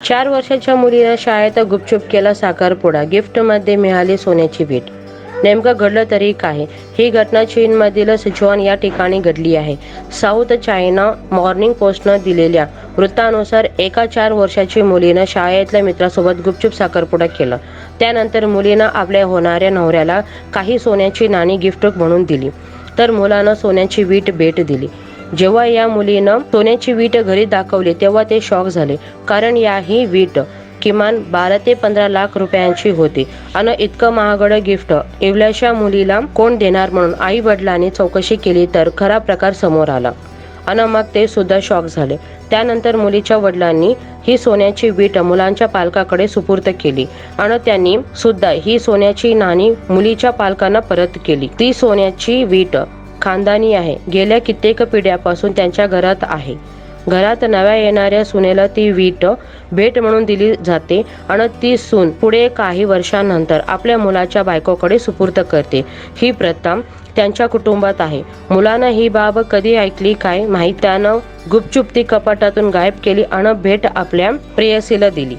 चार वर्षाच्या मुलीनं शाळेत गुपचूप केला साखरपुडा. गिफ्टमध्ये मिळाली सोन्याची भेट नेमकं घडलं तरी काय? ही घटना चीनमधील सिचुआन या ठिकाणी घडली आहे. साऊथ चायना मॉर्निंग पोस्टनं दिलेल्या वृत्तानुसार एका चार वर्षाची मुलीनं शाळेतल्या मित्रासोबत गुपचूप साखरपुडा केला. त्यानंतर मुलीनं आपल्या होणाऱ्या नवऱ्याला काही सोन्याची नाणी गिफ्ट म्हणून दिली. तर मुलानं सोन्याची वीट भेट दिली. जेव्हा या मुलीनं सोन्याची वीट घरी दाखवली तेव्हा ते शॉक झाले. कारण या ही वीट किमान बारा ते पंधरा लाख रुपयांची होती. आणि इतकं महागड गिफ्ट. एवल्याशा मुलीला कोण देणार म्हणून आई वडिलांनी चौकशी केली तर खरा प्रकार समोर आला. आणि मग ते सुद्धा शॉक झाले. त्यानंतर मुलीच्या वडिलांनी ही सोन्याची वीट मुलांच्या पालकाकडे सुपूर्द केली. आणि त्यांनी सुद्धा ही सोन्याची नाणी मुलीच्या पालकांना परत केली. ती सोन्याची वीट खानदानी आहे. गेल्या कित्येक पिढ्यापासून त्यांच्या घरात आहे. घरात नव्या येणाऱ्या सुनेला ती वीट भेट म्हणून दिली जाते आणि ती सून पुढे काही वर्षांनंतर आपल्या मुलाच्या बायकोकडे सुपूर्द करते. ही प्रथा त्यांच्या कुटुंबात आहे. मुलानं ही बाब कधी ऐकली काय माहीत त्यानं गुपचूप ती कपाटातून गायब केली आणि भेट आपल्या प्रेयसीला दिली.